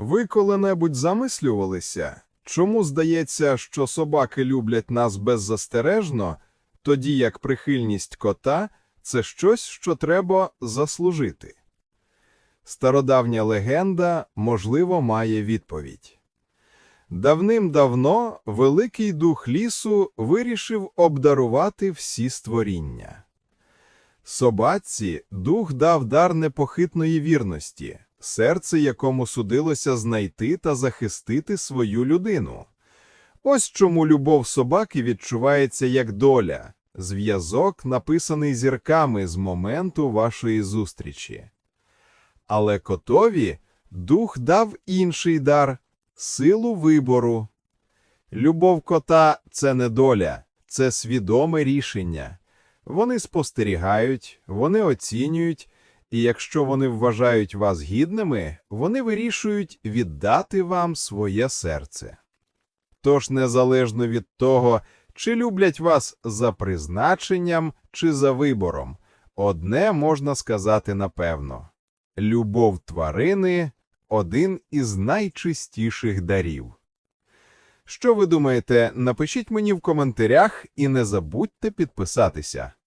Ви коли-небудь замислювалися, чому здається, що собаки люблять нас беззастережно, тоді як прихильність кота це щось, що треба заслужити? Стародавня легенда, можливо, має відповідь. Давним-давно великий дух лісу вирішив обдарувати всі створіння. Собаці дух дав дар непохитної вірності, серце якому судилося знайти та захистити свою людину. Ось чому любов собаки відчувається як доля, зв'язок, написаний зірками з моменту вашої зустрічі. Але котові дух дав інший дар силу вибору. Любов кота це не доля, це свідоме рішення. Вони спостерігають, вони оцінюють, і якщо вони вважають вас гідними, вони вирішують віддати вам своє серце. Тож, незалежно від того, чи люблять вас за призначенням чи за вибором, одне можна сказати напевно любов тварини один із найчистіших дарів. Що ви думаєте, напишіть мені в коментарях і не забудьте підписатися.